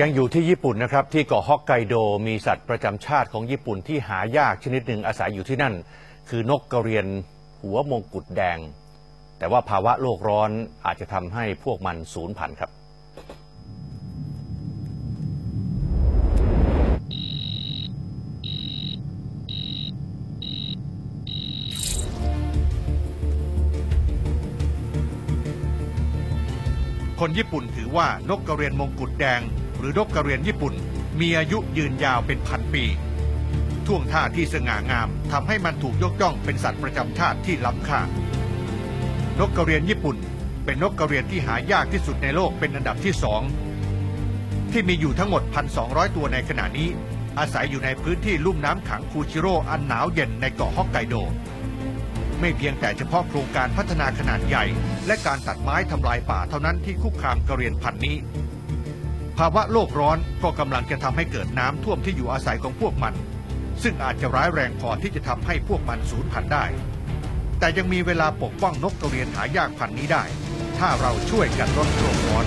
ยังอยู่ที่ญี่ปุ่นนะครับ ที่เกาะฮอกไกโดมีสัตว์ประจำชาติของญี่ปุ่นที่หายากชนิดหนึ่งอาศัยอยู่ที่นั่น คือนกกระเรียนหัวมงกุฎแดง แต่ว่าภาวะโลกร้อนอาจจะทำให้พวกมันสูญพันธุ์ครับ คนญี่ปุ่นถือว่านกกระเรียนมงกุฎแดง หรือนกกระเรียนญี่ปุ่น มีอายุยืนยาวเป็นพันปี ท่วงท่าที่สง่างามทำให้มันถูกยกย่องเป็นสัตว์ประจำชาติที่ล้ำค่านกกระเรียนญี่ปุ่น เป็นนกกระเรียนที่หายากที่สุดในโลกเป็นอันดับที่สองที่มีอยู่ทั้งหมด 1,200 ตัวในขณะนี้ อาศัยอยู่ในพื้นที่ลุ่มน้ำขังคูชิโร่อันหนาวเย็นในเกาะฮอกไกโด ไม่เพียงแต่เฉพาะโครงการพัฒนาขนาดใหญ่ และการตัดไม้ทำลายป่าเท่านั้นที่คุกคามกระเรียนพันธุ์นี้ ภาวะโลกร้อนก็กำลังจะทำให้เกิดน้ำท่วมที่อยู่อาศัยของพวกมัน ซึ่งอาจจะร้ายแรงพอที่จะทำให้พวกมันสูญพันธุ์ได้ แต่ยังมีเวลาปกป้องนกกระเรียนหายากพันธุ์นี้ได้ ถ้าเราช่วยกันลดโลกร้อน